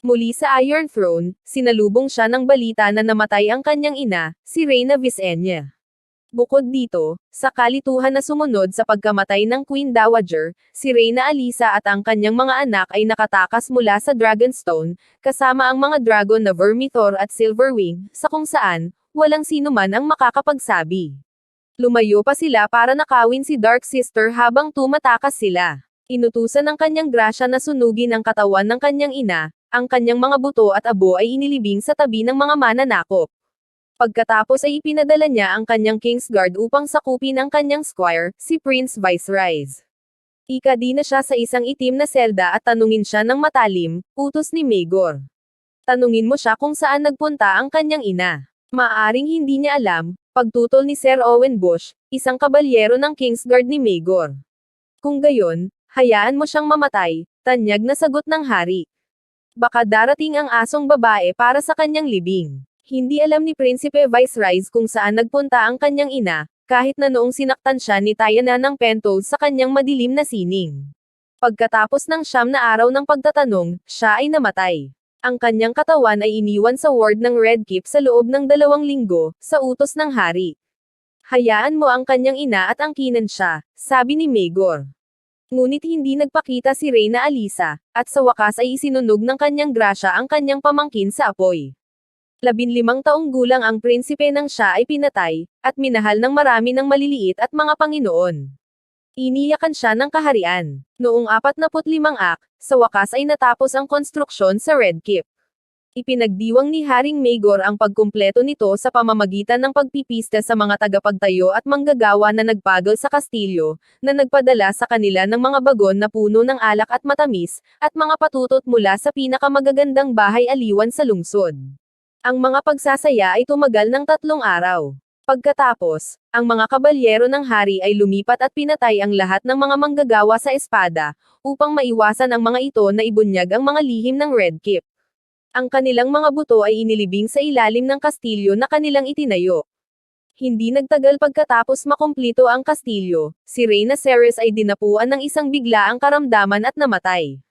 Muli sa Iron Throne, sinalubong siya ng balita na namatay ang kanyang ina, si Reyna Visenya. Bukod dito, sa kalituhan na sumunod sa pagkamatay ng Queen Dowager, si Reyna Alisa at ang kanyang mga anak ay nakatakas mula sa Dragonstone, kasama ang mga dragon na Vermithor at Silverwing, sa kung saan, walang sino man ang makakapagsabi. Lumayo pa sila para nakawin si Dark Sister habang tumatakas sila. Inutusan ng kanyang grasya na sunugin ang katawan ng kanyang ina, ang kanyang mga buto at abo ay inilibing sa tabi ng mga mananakop. Pagkatapos ay ipinadala niya ang kanyang Kingsguard upang sakupin ang kanyang squire, si Prince Vicerise. Ikadi na siya sa isang itim na selda at tanungin siya ng matalim, utos ni Megor. Tanungin mo siya kung saan nagpunta ang kanyang ina. Maaring hindi niya alam, pagtutol ni Sir Owen Bush, isang kabalyero ng Kingsguard ni Megor. Kung gayon, hayaan mo siyang mamatay, tanyag na sagot ng hari. Baka darating ang asong babae para sa kanyang libing. Hindi alam ni Prinsipe Vicerise kung saan nagpunta ang kanyang ina, kahit na noong sinaktan siya ni Tayana ng Pentos sa kanyang madilim na sining. Pagkatapos ng siyam na araw ng pagtatanong, siya ay namatay. Ang kanyang katawan ay iniwan sa ward ng Red Keep sa loob ng dalawang linggo, sa utos ng hari. Hayaan mo ang kanyang ina at angkinan siya, sabi ni Megor. Ngunit hindi nagpakita si Reyna Alisa, at sa wakas ay isinunog ng kanyang grasya ang kanyang pamangkin sa apoy. Labinlimang taong gulang ang prinsipe ng siya ay pinatay, at minahal ng marami ng maliliit at mga panginoon. Iniyakan siya ng kaharian. Noong 45 ak, sa wakas ay natapos ang konstruksyon sa Red Keep. Ipinagdiwang ni Haring Magor ang pagkumpleto nito sa pamamagitan ng pagpipista sa mga tagapagtayo at manggagawa na nagpagol sa kastilyo, na nagpadala sa kanila ng mga bagon na puno ng alak at matamis, at mga patutot mula sa pinakamagagandang bahay aliwan sa lungsod. Ang mga pagsasaya ay tumagal ng tatlong araw. Pagkatapos, ang mga kabalyero ng hari ay lumipat at pinatay ang lahat ng mga manggagawa sa espada, upang maiwasan ang mga ito na ibunyag ang mga lihim ng Red Keep. Ang kanilang mga buto ay inilibing sa ilalim ng kastilyo na kanilang itinayo. Hindi nagtagal pagkatapos makumplito ang kastilyo, si Reyna Ceres ay dinapuan ng isang biglaang karamdaman at namatay.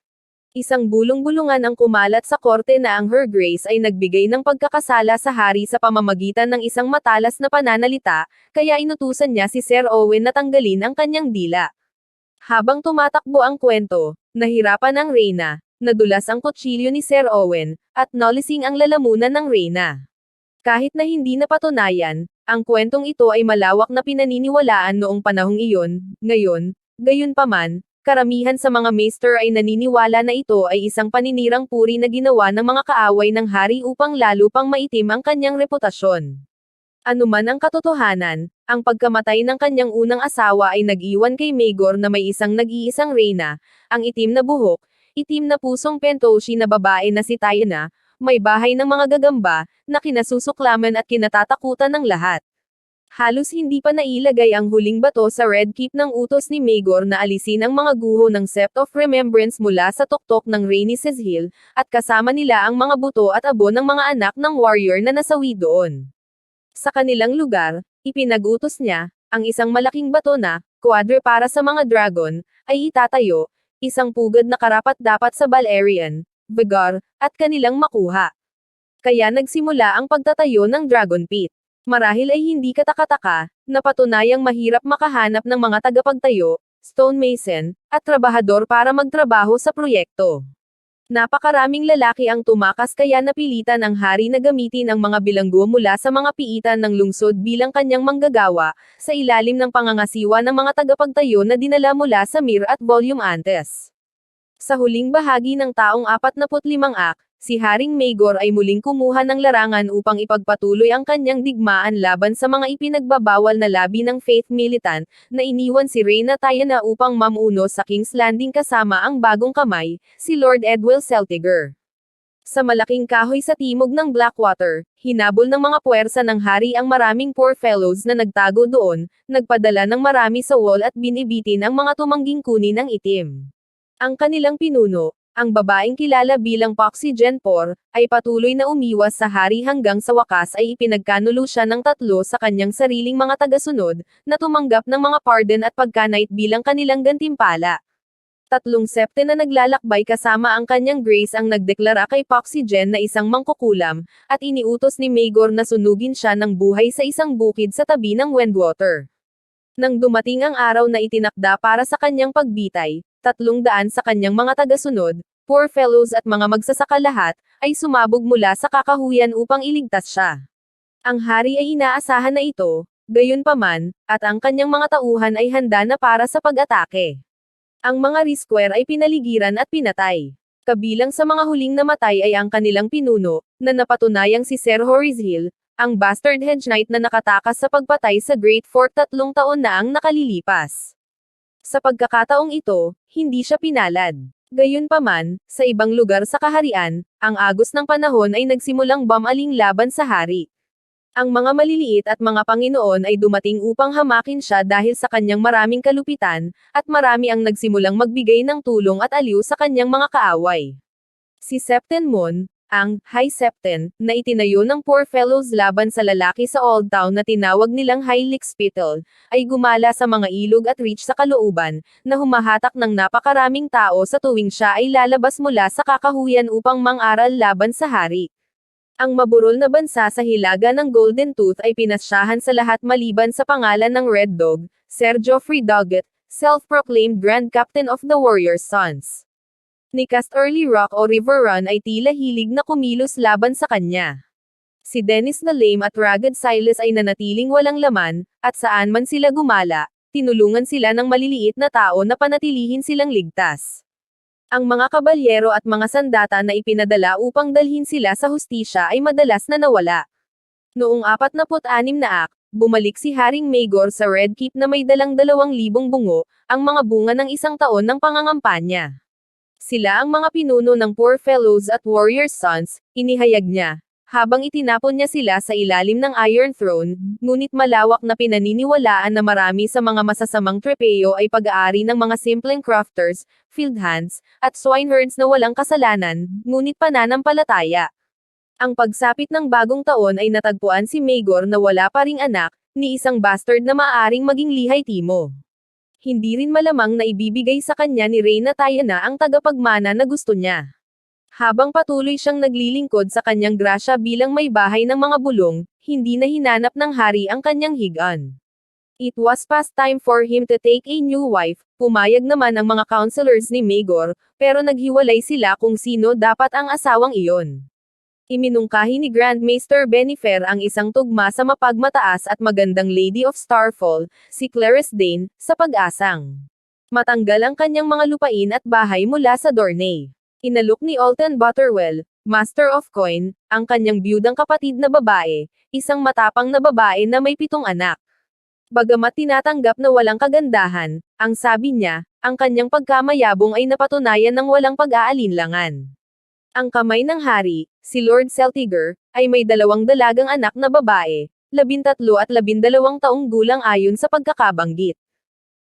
Isang bulong-bulungan ang kumalat sa korte na ang Her Grace ay nagbigay ng pagkakasala sa hari sa pamamagitan ng isang matalas na pananalita, kaya inutusan niya si Sir Owen na tanggalin ang kanyang dila. Habang tumatakbo ang kwento, nahirapan ang Reyna, nadulas ang kutsilyo ni Sir Owen, at nolising ang lalamunan ng Reyna. Kahit na hindi napatunayan, ang kwentong ito ay malawak na pinaniniwalaan noong panahong iyon, ngayon, gayon paman, karamihan sa mga maester ay naniniwala na ito ay isang paninirang puri na ginawa ng mga kaaway ng hari upang lalo pang maitim ang kanyang reputasyon. Anuman ang katotohanan, ang pagkamatay ng kanyang unang asawa ay nag-iwan kay Megor na may isang nag-iisang reyna, ang itim na buhok, itim na pusong pentoshi na babae na si Tayana, may bahay ng mga gagamba, na kinasusuklaman at kinatatakutan ng lahat. Halos hindi pa nailagay ang huling bato sa Red Keep ng utos ni Megor na alisin ang mga guho ng Sept of Remembrance mula sa tuktok ng Rainy Hill, at kasama nila ang mga buto at abo ng mga anak ng warrior na nasawi doon. Sa kanilang lugar, ipinag-utos niya, ang isang malaking bato na, quadre para sa mga dragon, ay itatayo, isang pugad na karapat dapat sa Balerian, Vigar, at kanilang makuha. Kaya nagsimula ang pagtatayo ng Dragon Pit. Marahil ay hindi katakataka, na patunayang mahirap makahanap ng mga tagapagtayo, stonemason, at trabahador para magtrabaho sa proyekto. Napakaraming lalaki ang tumakas kaya napilitan ang hari na gamitin ang mga bilanggo mula sa mga piitan ng lungsod bilang kanyang manggagawa, sa ilalim ng pangangasiwa ng mga tagapagtayo na dinala mula sa Mir at Volume Antes. Sa huling bahagi ng taong 45 ak, si Haring Magor ay muling kumuha ng larangan upang ipagpatuloy ang kanyang digmaan laban sa mga ipinagbabawal na labi ng Faith Militant, na iniwan si Reyna Tayana upang mamuno sa King's Landing kasama ang bagong kamay, si Lord Edwil Celtiger. Sa malaking kahoy sa timog ng Blackwater, hinabol ng mga puwersa ng hari ang maraming poor fellows na nagtago doon, nagpadala ng marami sa wall at binibitin ang mga tumangging kunin ng itim. Ang kanilang pinuno, ang babaeng kilala bilang Poxy Genpor, ay patuloy na umiwas sa hari hanggang sa wakas ay ipinagkanulo siya ng tatlo sa kanyang sariling mga tagasunod, na tumanggap ng mga pardon at pagkanait bilang kanilang gantimpala. Tatlong septe na naglalakbay kasama ang kanyang Grace ang nagdeklara kay Poxygen na isang mangkukulam, at iniutos ni Maegor na sunugin siya ng buhay sa isang bukid sa tabi ng Wendwater. Nang dumating ang araw na itinakda para sa kanyang pagbitay, tatlong daan sa kanyang mga tagasunod, poor fellows at mga magsasaka lahat, ay sumabog mula sa kakahuyan upang iligtas siya. Ang hari ay inaasahan na ito, gayunpaman, at ang kanyang mga tauhan ay handa na para sa pag-atake. Ang mga Risquare ay pinaligiran at pinatay. Kabilang sa mga huling namatay ay ang kanilang pinuno, na napatunayang si Sir Horace Hill, ang bastard hedge knight na nakatakas sa pagpatay sa Great Fort tatlong taon na ang nakalilipas. Sa pagkakataong ito, hindi siya pinalad. Gayunpaman, sa ibang lugar sa kaharian, ang agos ng panahon ay nagsimulang bumaling laban sa hari. Ang mga maliliit at mga Panginoon ay dumating upang hamakin siya dahil sa kanyang maraming kalupitan, at marami ang nagsimulang magbigay ng tulong at aliw sa kanyang mga kaaway. Si Septen Mon, ang High Septen, na itinayo ng Poor Fellows laban sa lalaki sa Old Town na tinawag nilang High Lickspittle, ay gumala sa mga ilog at reach sa kalooban, na humahatak ng napakaraming tao sa tuwing siya ay lalabas mula sa kakahuyan upang mang-aral laban sa hari. Ang maburol na bansa sa hilaga ng Golden Tooth ay pinasyahan sa lahat maliban sa pangalan ng Red Dog, Sir Geoffrey Doggett, self-proclaimed Grand Captain of the Warrior's Sons. Ni Cast Early Rock o River Run ay tila hilig na kumilos laban sa kanya. Si Dennis the Lame at Ragged Silas ay nanatiling walang laman, at saan man sila gumala, tinulungan sila ng maliliit na tao na panatilihin silang ligtas. Ang mga kabalyero at mga sandata na ipinadala upang dalhin sila sa hustisya ay madalas na nawala. Noong 46 na ak, bumalik si Haring Maegor sa Red Keep na may dalang dalawang libong bungo, ang mga bunga ng isang taon ng pangangampanya. Sila ang mga pinuno ng Poor Fellows at Warrior's Sons, inihayag niya. Habang itinapon niya sila sa ilalim ng Iron Throne, ngunit malawak na pinaniniwalaan na marami sa mga masasamang trepeyo ay pag-aari ng mga simpleng crafters, field hands, at swineherds na walang kasalanan, ngunit pananampalataya. Ang pagsapit ng bagong taon ay natagpuan si Maegor na wala pa ring anak, ni isang bastard na maaring maging lihay timo hindi rin malamang na ibibigay sa kanya ni Reyna Tayana ang tagapagmana na gusto niya. Habang patuloy siyang naglilingkod sa kanyang grasya bilang may bahay ng mga bulong, hindi na hinanap ng hari ang kanyang higan. It was past time for him to take a new wife, pumayag naman ang mga counselors ni Maegor, pero naghiwalay sila kung sino dapat ang asawang iyon. Iminungkahi ni Grand Maester Benifer ang isang tugma sa mapagmataas at magandang Lady of Starfall, si Clarice Dane, sa pag-asang. Matanggal ang kanyang mga lupain at bahay mula sa Dorney. Inalok ni Alton Butterwell, Master of Coin, ang kanyang biyudang kapatid na babae, isang matapang na babae na may pitong anak. Bagamat tinatanggap na walang kagandahan, ang sabi niya, ang kanyang pagkamayabong ay napatunayan ng walang pag-aalinlangan. Ang kamay ng hari, si Lord Celtiger, ay may dalawang dalagang anak na babae, labintatlo at labindalawang taong gulang ayon sa pagkakabanggit.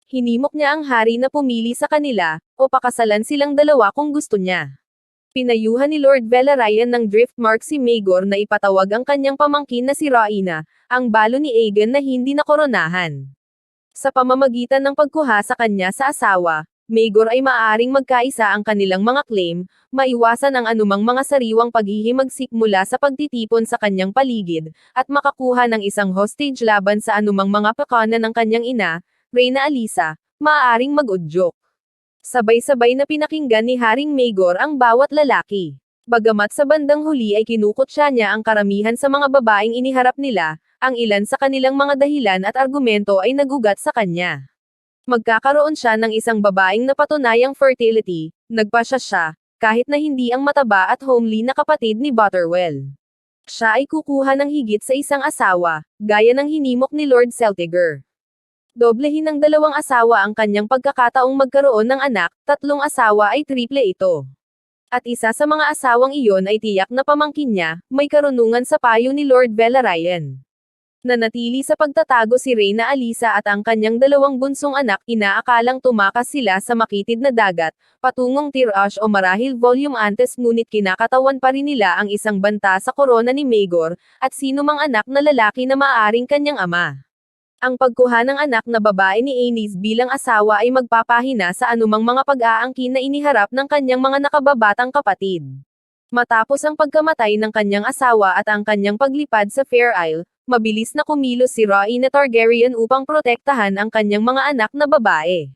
Hinimok niya ang hari na pumili sa kanila, o pakasalan silang dalawa kung gusto niya. Pinayuhan ni Lord Velaryon ng Driftmark si Maegor na ipatawag ang kanyang pamangkin na si Raina, ang balo ni Aegon na hindi nakoronahan. Sa pamamagitan ng pagkuha sa kanya sa asawa, Maegor ay maaaring magkaisa ang kanilang mga claim, maiwasan ang anumang mga sariwang paghihimagsik mula sa pagtitipon sa kanyang paligid, at makakuha ng isang hostage laban sa anumang mga pakana ng kanyang ina, Reyna Alisa, maaaring mag-udyok. Sabay-sabay na pinakinggan ni Haring Maegor ang bawat lalaki. Bagamat sa bandang huli ay kinukutsa niya ang karamihan sa mga babaeng iniharap nila, ang ilan sa kanilang mga dahilan at argumento ay nagugat sa kanya magkakaroon siya ng isang babaeng napatunayang fertility, nagpasya siya, kahit na hindi ang mataba at homely na kapatid ni Butterwell. Siya ay kukuha ng higit sa isang asawa, gaya ng hinimok ni Lord Celtiger. Doblehin ng dalawang asawa ang kanyang pagkakataong magkaroon ng anak, tatlong asawa ay triple ito. At isa sa mga asawang iyon ay tiyak na pamangkin niya, may karunungan sa payo ni Lord Velaryon. Nanatili sa pagtatago si Reyna Alisa at ang kanyang dalawang bunsong anak inaakalang tumakas sila sa makitid na dagat, patungong Tirash o marahil volume antes ngunit kinakatawan pa rin nila ang isang banta sa korona ni Maegor, at sino mang anak na lalaki na maaring kanyang ama. Ang pagkuha ng anak na babae ni Anis bilang asawa ay magpapahina sa anumang mga pag-aangkin na iniharap ng kanyang mga nakababatang kapatid. Matapos ang pagkamatay ng kanyang asawa at ang kanyang paglipad sa Fair Isle, mabilis na kumilos si Rhaena Targaryen upang protektahan ang kanyang mga anak na babae.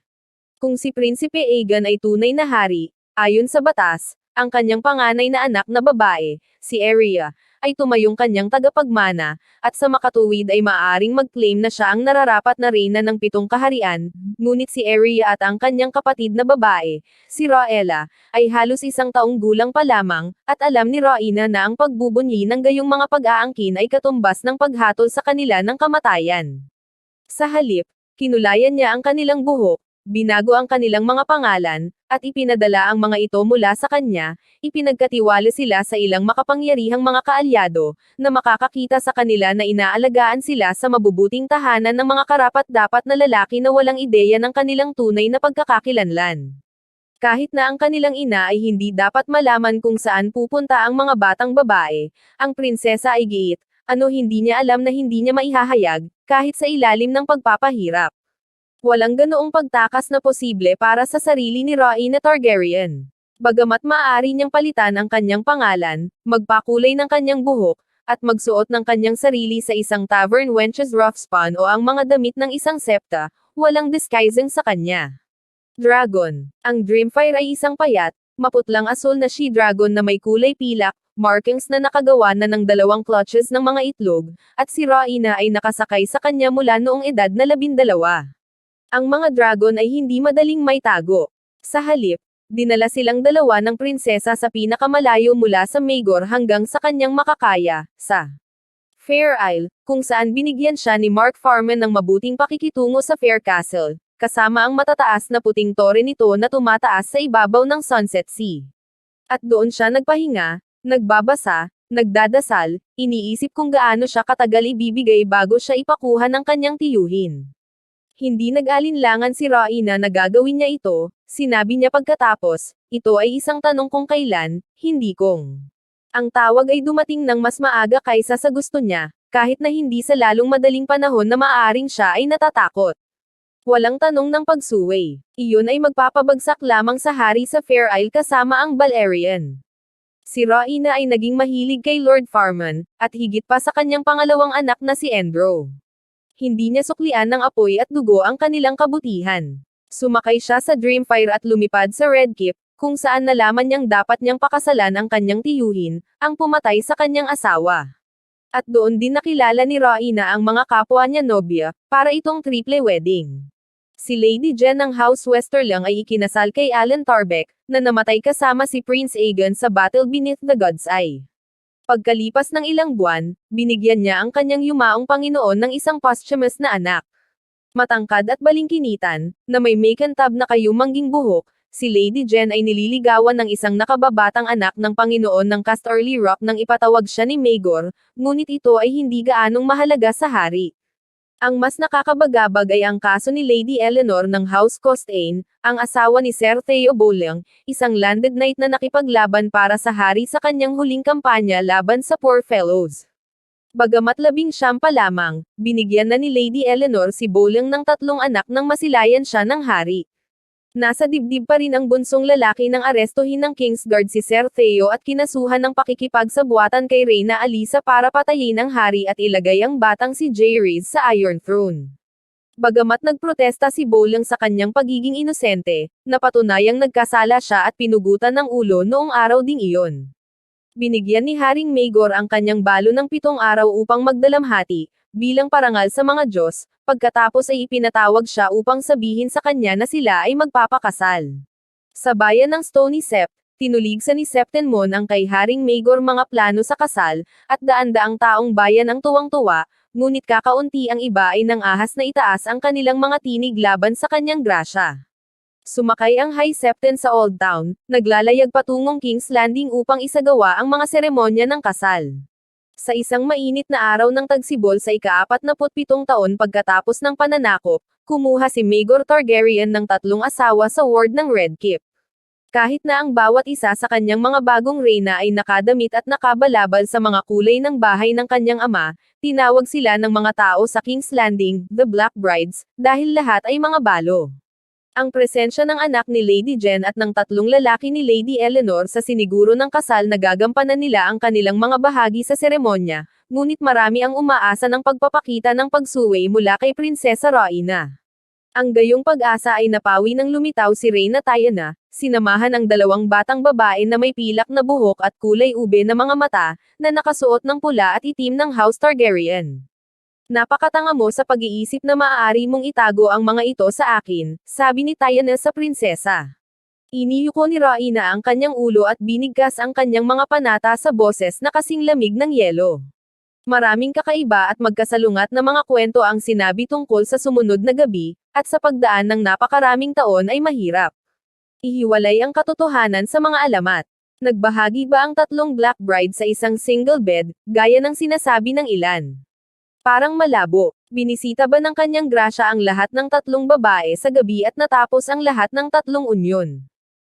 Kung si Prinsipe Aegon ay tunay na hari, ayon sa batas, ang kanyang panganay na anak na babae, si Arya, ay tumayong kanyang tagapagmana, at sa makatuwid ay maaaring mag-claim na siya ang nararapat na reyna ng pitong kaharian, ngunit si Arya at ang kanyang kapatid na babae, si Rhaella, ay halos isang taong gulang pa lamang, at alam ni Rhaena na ang pagbubunyi ng gayong mga pag-aangkin ay katumbas ng paghatol sa kanila ng kamatayan. Sa halip, kinulayan niya ang kanilang buhok, binago ang kanilang mga pangalan, at ipinadala ang mga ito mula sa kanya, ipinagkatiwala sila sa ilang makapangyarihang mga kaalyado, na makakakita sa kanila na inaalagaan sila sa mabubuting tahanan ng mga karapat-dapat na lalaki na walang ideya ng kanilang tunay na pagkakakilanlan. Kahit na ang kanilang ina ay hindi dapat malaman kung saan pupunta ang mga batang babae, ang prinsesa ay giit, ano hindi niya alam na hindi niya maihahayag, kahit sa ilalim ng pagpapahirap. Walang ganoong pagtakas na posible para sa sarili ni Rhaena Targaryen. Bagamat maaari niyang palitan ang kanyang pangalan, magpakulay ng kanyang buhok, at magsuot ng kanyang sarili sa isang tavern wenches roughspan o ang mga damit ng isang septa, walang disguising sa kanya. Dragon. Ang Dreamfire ay isang payat, maputlang asul na she-dragon na may kulay pilak, markings na nakagawa na ng dalawang clutches ng mga itlog, at si Rhaena ay nakasakay sa kanya mula noong edad na labindalawa. Ang mga dragon ay hindi madaling may tago. Sa halip, dinala silang dalawa ng prinsesa sa pinakamalayo mula sa Maegor hanggang sa kanyang makakaya, sa Fair Isle, kung saan binigyan siya ni Mark Farman ng mabuting pakikitungo sa Fair Castle, kasama ang matataas na puting tore nito na tumataas sa ibabaw ng Sunset Sea. At doon siya nagpahinga, nagbabasa, nagdadasal, iniisip kung gaano siya katagal ibibigay bago siya ipakuha ng kanyang tiyuhin. Hindi nag-alinlangan si Rhaena na gagawin niya ito, sinabi niya pagkatapos, ito ay isang tanong kung kailan, hindi kung. Ang tawag ay dumating ng mas maaga kaysa sa gusto niya, kahit na hindi sa lalong madaling panahon na maaaring siya ay natatakot. Walang tanong ng pagsuway. Iyon ay magpapabagsak lamang sa hari sa Fair Isle kasama ang Balerian. Si Rhaena ay naging mahilig kay Lord Farman, at higit pa sa kanyang pangalawang anak na si Endro hindi niya suklian ng apoy at dugo ang kanilang kabutihan. Sumakay siya sa Dreamfire at lumipad sa Red Keep, kung saan nalaman niyang dapat niyang pakasalan ang kanyang tiyuhin, ang pumatay sa kanyang asawa. At doon din nakilala ni Rhaena ang mga kapwa niya nobya, para itong triple wedding. Si Lady Jen ng House Westerling ay ikinasal kay Alan Tarbeck, na namatay kasama si Prince Aegon sa Battle Beneath the God's Eye. Pagkalipas ng ilang buwan, binigyan niya ang kanyang yumaong Panginoon ng isang posthumous na anak. Matangkad at balingkinitan, na may makantab na kayumangging buhok, si Lady Jen ay nililigawan ng isang nakababatang anak ng Panginoon ng Casterly Rock nang ipatawag siya ni Maegor, ngunit ito ay hindi gaanong mahalaga sa hari. Ang mas nakakabagabag ay ang kaso ni Lady Eleanor ng House Costain, ang asawa ni Sir Theo Bolyang, isang landed knight na nakipaglaban para sa hari sa kanyang huling kampanya laban sa Poor Fellows. Bagamat labing siyam pa lamang, binigyan na ni Lady Eleanor si Bolyang ng tatlong anak nang masilayan siya ng hari. Nasa dibdib pa rin ang bunsong lalaki ng arestuhin ng Kingsguard si Sir Theo at kinasuhan ng pakikipagsabuatan kay Reyna Alisa para patayin ang hari at ilagay ang batang si Jaehaerys sa Iron Throne. Bagamat nagprotesta si Bolang sa kanyang pagiging inosente, napatunayang nagkasala siya at pinugutan ng ulo noong araw ding iyon. Binigyan ni Haring Maegor ang kanyang balo ng pitong araw upang magdalamhati, bilang parangal sa mga Diyos, pagkatapos ay ipinatawag siya upang sabihin sa kanya na sila ay magpapakasal. Sa bayan ng Stony Sept, tinulig sa ni Septenmon ang kay Haring Maegor mga plano sa kasal, at daan-daang taong bayan ang tuwang-tuwa, ngunit kakaunti ang iba ay nang ahas na itaas ang kanilang mga tinig laban sa kanyang grasya. Sumakay ang High Septon sa Old Town, naglalayag patungong King's Landing upang isagawa ang mga seremonya ng kasal. Sa isang mainit na araw ng tagsibol sa ika-apat na putpitong taon pagkatapos ng pananakop, kumuha si Maegor Targaryen ng tatlong asawa sa ward ng Red Keep. Kahit na ang bawat isa sa kanyang mga bagong reyna ay nakadamit at nakabalabal sa mga kulay ng bahay ng kanyang ama, tinawag sila ng mga tao sa King's Landing, the Black Brides, dahil lahat ay mga balo. Ang presensya ng anak ni Lady Jen at ng tatlong lalaki ni Lady Eleanor sa siniguro ng kasal na gagampanan nila ang kanilang mga bahagi sa seremonya, ngunit marami ang umaasa ng pagpapakita ng pagsuway mula kay Prinsesa Raina. Ang gayong pag-asa ay napawi ng lumitaw si Reyna Tayana, sinamahan ang dalawang batang babae na may pilak na buhok at kulay ube na mga mata, na nakasuot ng pula at itim ng House Targaryen. Napakatanga mo sa pag-iisip na maaari mong itago ang mga ito sa akin, sabi ni Tayana sa prinsesa. Iniyuko ni Raina ang kanyang ulo at binigkas ang kanyang mga panata sa boses na kasing lamig ng yelo. Maraming kakaiba at magkasalungat na mga kwento ang sinabi tungkol sa sumunod na gabi, at sa pagdaan ng napakaraming taon ay mahirap. Ihiwalay ang katotohanan sa mga alamat. Nagbahagi ba ang tatlong black bride sa isang single bed, gaya ng sinasabi ng ilan? Parang malabo. Binisita ba ng kanyang grasya ang lahat ng tatlong babae sa gabi at natapos ang lahat ng tatlong unyon?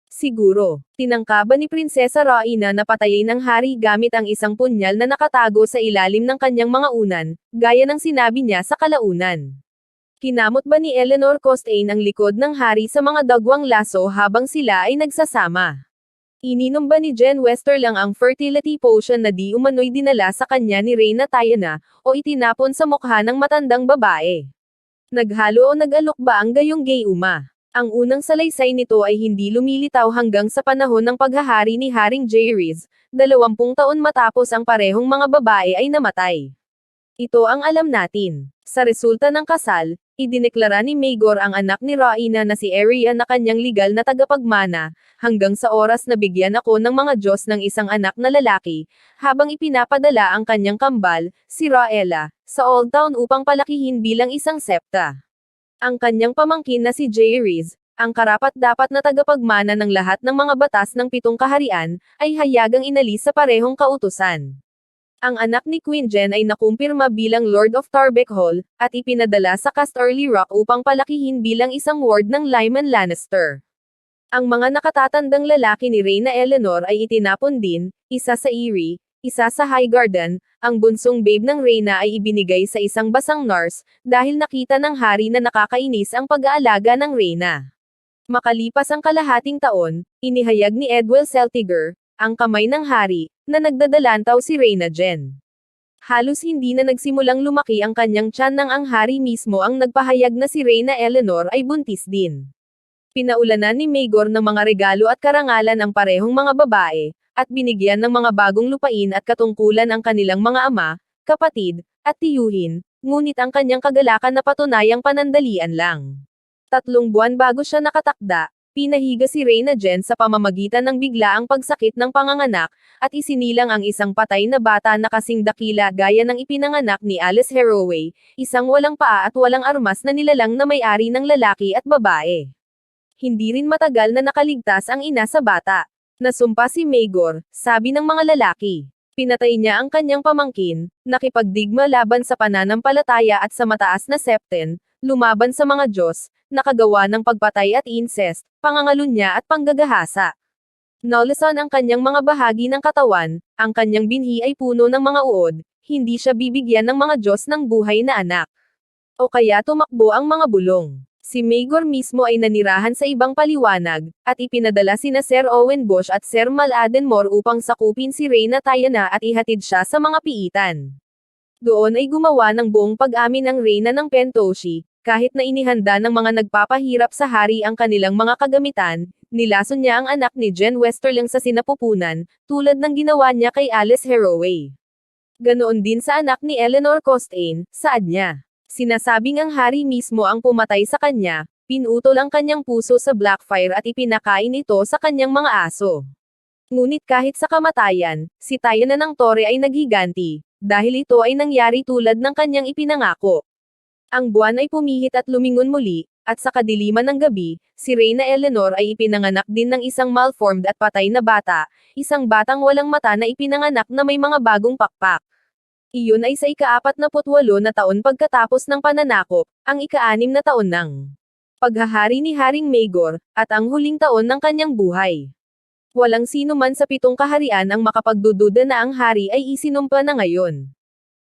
Siguro, tinangka ba ni Prinsesa Raina na patayin ng hari gamit ang isang punyal na nakatago sa ilalim ng kanyang mga unan, gaya ng sinabi niya sa kalaunan? Kinamot ba ni Eleanor Costain ang likod ng hari sa mga dagwang laso habang sila ay nagsasama? Ininom ba ni Jen Wester lang ang fertility potion na di umano'y dinala sa kanya ni Reyna Tayana, o itinapon sa mukha ng matandang babae? Naghalo o nag-alok ba ang gayong gay uma? Ang unang salaysay nito ay hindi lumilitaw hanggang sa panahon ng paghahari ni Haring Jaehaerys, dalawampung taon matapos ang parehong mga babae ay namatay. Ito ang alam natin. Sa resulta ng kasal, idineklara ni Maegor ang anak ni Raina na si Arya na kanyang legal na tagapagmana, hanggang sa oras na bigyan ako ng mga Diyos ng isang anak na lalaki, habang ipinapadala ang kanyang kambal, si Raela, sa Old Town upang palakihin bilang isang septa. Ang kanyang pamangkin na si Jaehaerys, ang karapat-dapat na tagapagmana ng lahat ng mga batas ng pitong kaharian, ay hayagang inalis sa parehong kautusan. Ang anak ni Queen Jen ay nakumpirma bilang Lord of Tarbeck Hall, at ipinadala sa Casterly Rock upang palakihin bilang isang ward ng Lyman Lannister. Ang mga nakatatandang lalaki ni Reyna Eleanor ay itinapon din, isa sa Erie, isa sa Highgarden, ang bunsong babe ng Reyna ay ibinigay sa isang basang nurse, dahil nakita ng hari na nakakainis ang pag-aalaga ng Reyna. Makalipas ang kalahating taon, inihayag ni Edwell Celtiger, ang kamay ng hari, na nagdadalantaw si Reyna Jen. Halos hindi na nagsimulang lumaki ang kanyang tiyan nang ang hari mismo ang nagpahayag na si Reyna Eleanor ay buntis din. Pinaulanan ni Maegor ng mga regalo at karangalan ang parehong mga babae, at binigyan ng mga bagong lupain at katungkulan ang kanilang mga ama, kapatid, at tiyuhin, ngunit ang kanyang kagalakan na patunayang panandalian lang. Tatlong buwan bago siya nakatakda, pinahiga si Reyna Jen sa pamamagitan ng biglaang pagsakit ng panganganak, at isinilang ang isang patay na bata na kasing dakila gaya ng ipinanganak ni Alice Haraway, isang walang paa at walang armas na nilalang na may-ari ng lalaki at babae. Hindi rin matagal na nakaligtas ang ina sa bata. Nasumpa si Maegor, sabi ng mga lalaki. Pinatay niya ang kanyang pamangkin, nakipagdigma laban sa pananampalataya at sa mataas na septen, lumaban sa mga Diyos, nakagawa ng pagpatay at incest, pangangalunya at panggagahasa. Nolison ang kanyang mga bahagi ng katawan, ang kanyang binhi ay puno ng mga uod, hindi siya bibigyan ng mga Diyos ng buhay na anak. O kaya tumakbo ang mga bulong. Si Maegor mismo ay nanirahan sa ibang paliwanag, at ipinadala sina Sir Owen Bush at Sir Mal Adenmore upang sakupin si Reyna Tayana at ihatid siya sa mga piitan. Doon ay gumawa ng buong pag-amin ang Reyna ng Pentoshi, kahit na inihanda ng mga nagpapahirap sa hari ang kanilang mga kagamitan, nilason niya ang anak ni Jen Westerling sa sinapupunan, tulad ng ginawa niya kay Alice Haraway. Ganoon din sa anak ni Eleanor Costain, saad niya. Sinasabing ang hari mismo ang pumatay sa kanya, pinutol ang kanyang puso sa Blackfire at ipinakain ito sa kanyang mga aso. Ngunit kahit sa kamatayan, si Tayana ng Tore ay naghiganti, dahil ito ay nangyari tulad ng kanyang ipinangako. Ang buwan ay pumihit at lumingon muli, at sa kadiliman ng gabi, si Reyna Eleanor ay ipinanganak din ng isang malformed at patay na bata, isang batang walang mata na ipinanganak na may mga bagong pakpak. Iyon ay sa ika-apat na putwalo na taon pagkatapos ng pananakop, ang ika-anim na taon ng paghahari ni Haring Maegor, at ang huling taon ng kanyang buhay. Walang sino man sa pitong kaharian ang makapagdududa na ang hari ay isinumpa na ngayon.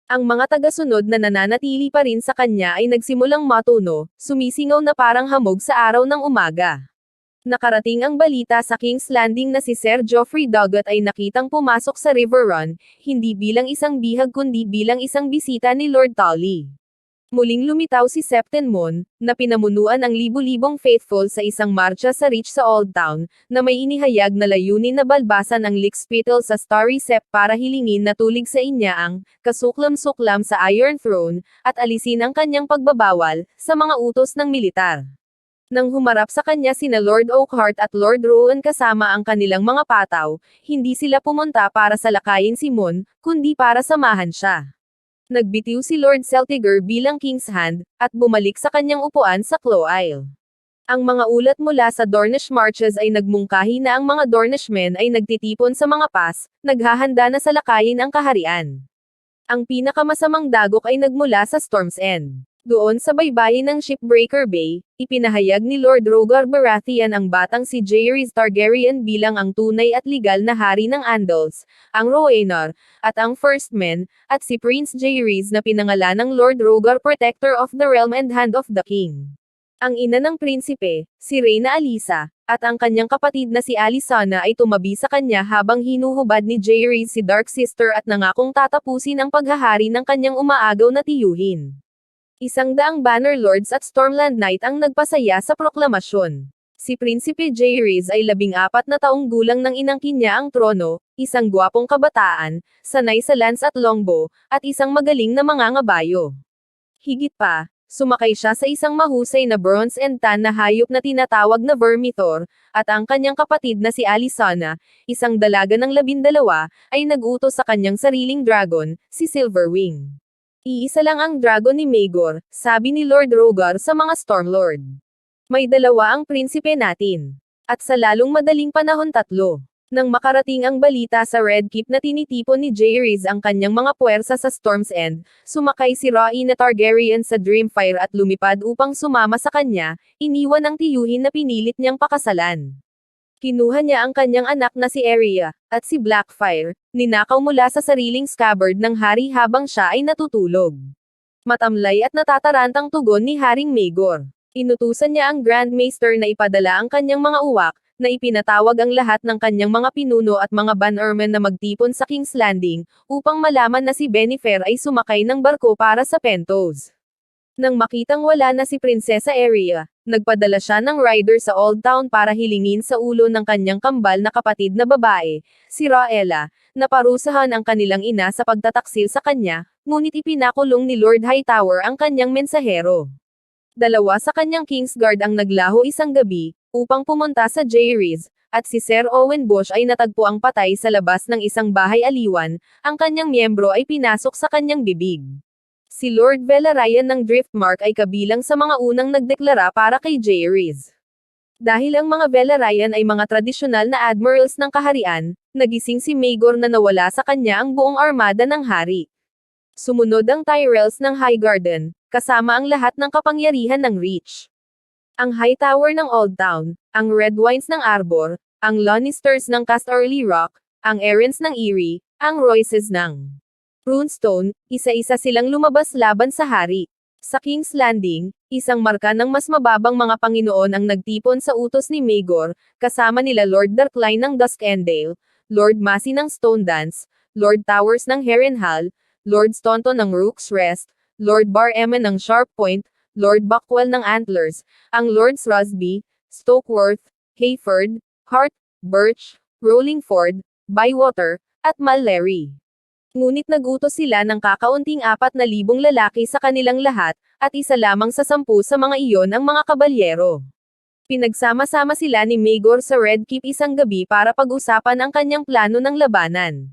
Ang mga tagasunod na nananatili pa rin sa kanya ay nagsimulang matuno, sumisingaw na parang hamog sa araw ng umaga. Nakarating ang balita sa King's Landing na si Sir Geoffrey Doggett ay nakitang pumasok sa River Run, hindi bilang isang bihag kundi bilang isang bisita ni Lord Tully. Muling lumitaw si Septenmon, na pinamunuan ang libu-libong faithful sa isang marcha sa Reach sa Old Town, na may inihayag na layunin na balbasan ang Lickspittle sa Starry Sept para hilingin na tulig sa inya ang kasuklam-suklam sa Iron Throne, at alisin ang kanyang pagbabawal sa mga utos ng militar. Nang humarap sa kanya sina Lord Oakhart at Lord Rowan kasama ang kanilang mga pataw, hindi sila pumunta para salakayin si Mon, kundi para samahan siya. Nagbitiw si Lord Celtiger bilang King's Hand, at bumalik sa kanyang upuan sa Claw Isle. Ang mga ulat mula sa Dornish Marches ay nagmungkahi na ang mga Dornishmen ay nagtitipon sa mga pass, naghahanda na salakayin ang kaharian. Ang pinakamasamang dagok ay nagmula sa Storm's End. Doon sa baybayin ng Shipbreaker Bay, ipinahayag ni Lord Rogar Baratheon ang batang si Jaehaerys Targaryen bilang ang tunay at legal na hari ng Andals, ang Rhoenor, at ang First Men, at si Prince Jaehaerys na pinangalan ng Lord Rogar Protector of the Realm and Hand of the King. Ang ina ng prinsipe, si Reyna Alisa, at ang kanyang kapatid na si Alicana ay tumabi sa kanya habang hinuhubad ni Jaehaerys si Dark Sister at nangakong tatapusin ang paghahari ng kanyang umaagaw na tiyuhin. Isang daang Banner Lords at Stormland Knight ang nagpasaya sa proklamasyon. Si Prinsipe Jaehaerys ay labing apat na taong gulang nang inangkin niya ang trono, isang gwapong kabataan, sanay sa lance at longbow, at isang magaling na mangangabayo. Higit pa, sumakay siya sa isang mahusay na bronze and tan na hayop na tinatawag na Vermithor, at ang kanyang kapatid na si Alicana, isang dalaga ng labindalawa, ay nag-utos sa kanyang sariling dragon, si Silverwing. Iisa lang ang dragon ni Maegor, sabi ni Lord Rogar sa mga Stormlord. May dalawa ang prinsipe natin. At sa lalong madaling panahon tatlo. Nang makarating ang balita sa Red Keep na tinitipon ni Jaehaerys ang kanyang mga puwersa sa Storm's End, sumakay si Rhaena Targaryen sa Dreamfire at lumipad upang sumama sa kanya, iniwan ang tiyuhin na pinilit niyang pakasalan. Kinuha niya ang kanyang anak na si Arya, at si Blackfire, ninakaw mula sa sariling scabbard ng hari habang siya ay natutulog. Matamlay at natatarantang tugon ni Haring Maegor. Inutusan niya ang Grand Maester na ipadala ang kanyang mga uwak, na ipinatawag ang lahat ng kanyang mga pinuno at mga bannermen na magtipon sa King's Landing, upang malaman na si Bennifer ay sumakay ng barko para sa Pentos. Nang makitang wala na si Prinsesa Arya, nagpadala siya ng rider sa Old Town para hilingin sa ulo ng kanyang kambal na kapatid na babae, si Raela, na parusahan ang kanilang ina sa pagtataksil sa kanya, ngunit ipinakulong ni Lord Hightower ang kanyang mensahero. Dalawa sa kanyang Kingsguard ang naglaho isang gabi, upang pumunta sa Jaehaerys, at si Sir Owen Bush ay natagpo ang patay sa labas ng isang bahay aliwan, ang kanyang miyembro ay pinasok sa kanyang bibig. Si Lord Velaryon ng Driftmark ay kabilang sa mga unang nagdeklara para kay Jaehaerys. Dahil ang mga Velaryon ay mga tradisyonal na admirals ng kaharian, nagising si Maegor na nawala sa kanya ang buong armada ng hari. Sumunod ang Tyrells ng Highgarden, kasama ang lahat ng kapangyarihan ng Reach. Ang High Tower ng Old Town, ang Red Wines ng Arbor, ang Lannisters ng Casterly Rock, ang Arryns ng Erie, ang Royces ng Runestone, isa-isa silang lumabas laban sa hari. Sa King's Landing, isang marka ng mas mababang mga Panginoon ang nagtipon sa utos ni Maegor, kasama nila Lord Darkline ng Dusk Endale, Lord Massey ng Stone Dance, Lord Towers ng Harrenhal, Lord Staunton ng Rook's Rest, Lord Bar Emmen ng Sharp Point, Lord Buckwell ng Antlers, ang Lords Rosby, Stokeworth, Hayford, Hart, Birch, Rollingford, Bywater, at Mallery. Ngunit nagutos sila ng kakaunting apat na libong lalaki sa kanilang lahat, at isa lamang sa sampu sa mga iyon ang mga kabalyero. Pinagsama-sama sila ni Maegor sa Red Keep isang gabi para pag-usapan ang kanyang plano ng labanan.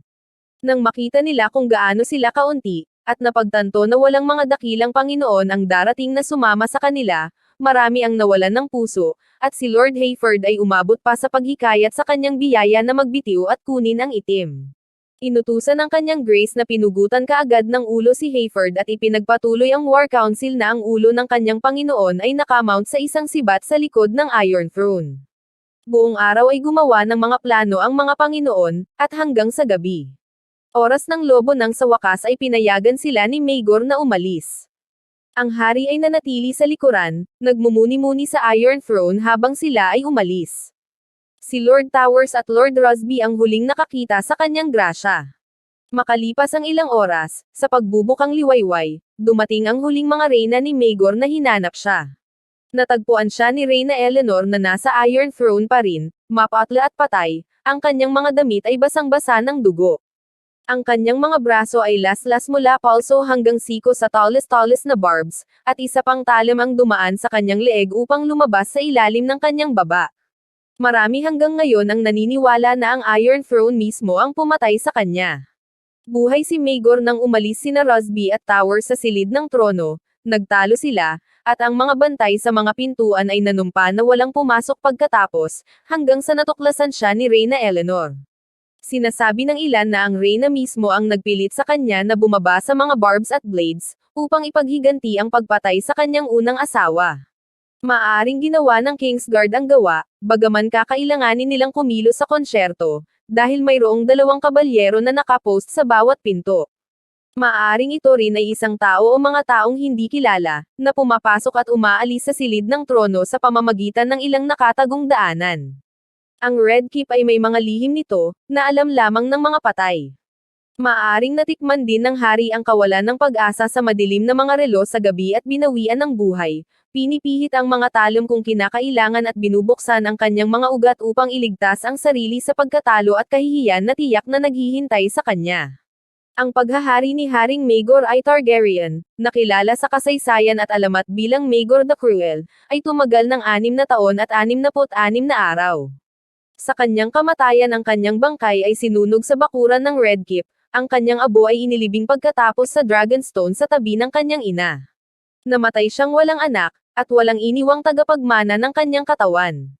Nang makita nila kung gaano sila kaunti, at napagtanto na walang mga dakilang Panginoon ang darating na sumama sa kanila, marami ang nawalan ng puso, at si Lord Hayford ay umabot pa sa paghikayat sa kanyang biyaya na magbitiw at kunin ang itim. Inutusan ng kanyang grace na pinugutan kaagad ng ulo si Hayford at ipinagpatuloy ang War Council na ang ulo ng kanyang Panginoon ay nakamount sa isang sibat sa likod ng Iron Throne. Buong araw ay gumawa ng mga plano ang mga Panginoon, at hanggang sa gabi. Oras ng lobo nang sa wakas ay pinayagan sila ni Maegor na umalis. Ang hari ay nanatili sa likuran, nagmumuni-muni sa Iron Throne habang sila ay umalis. Si Lord Towers at Lord Rosby ang huling nakakita sa kanyang grasya. Makalipas ang ilang oras, sa pagbubukang liwayway, dumating ang huling mga reyna ni Maegor na hinanap siya. Natagpuan siya ni Reyna Eleanor na nasa Iron Throne pa rin, mapatla at patay, ang kanyang mga damit ay basang-basa ng dugo. Ang kanyang mga braso ay laslas mula palso hanggang siko sa tallest-tallest na barbs, at isa pang talim ang dumaan sa kanyang leeg upang lumabas sa ilalim ng kanyang baba. Marami hanggang ngayon ang naniniwala na ang Iron Throne mismo ang pumatay sa kanya. Buhay si Maegor nang umalis sina Rosby at Tower sa silid ng trono, nagtalo sila, at ang mga bantay sa mga pintuan ay nanumpa na walang pumasok pagkatapos, hanggang sa natuklasan siya ni Reyna Eleanor. Sinasabi ng ilan na ang Reyna mismo ang nagpilit sa kanya na bumaba sa mga barbs at blades, upang ipaghiganti ang pagpatay sa kanyang unang asawa. Maaring ginawa ng Kingsguard ang gawa, bagaman kakailanganin nilang kumilos sa konsyerto, dahil mayroong dalawang kabalyero na nakapost sa bawat pinto. Maaring ito rin ay isang tao o mga taong hindi kilala, na pumapasok at umaalis sa silid ng trono sa pamamagitan ng ilang nakatagong daanan. Ang Red Keep ay may mga lihim nito, na alam lamang ng mga patay. Maaring natikman din ng hari ang kawalan ng pag-asa sa madilim na mga relo sa gabi at binawian ng buhay. Pinipihit ang mga talom kung kinakailangan at binubuksan ang kanyang mga ugat upang iligtas ang sarili sa pagkatalo at kahihiyan na tiyak na naghihintay sa kanya. Ang paghahari ni Haring Maegor I Targaryen, nakilala sa kasaysayan at alamat bilang Maegor the Cruel, ay tumagal ng anim na taon at anim na anim na araw. Sa kanyang kamatayan ang kanyang bangkay ay sinunog sa bakuran ng Red Keep, ang kanyang abo ay inilibing pagkatapos sa Dragonstone sa tabi ng kanyang ina. Namatay siyang walang anak, at walang iniwang tagapagmana ng kanyang katawan.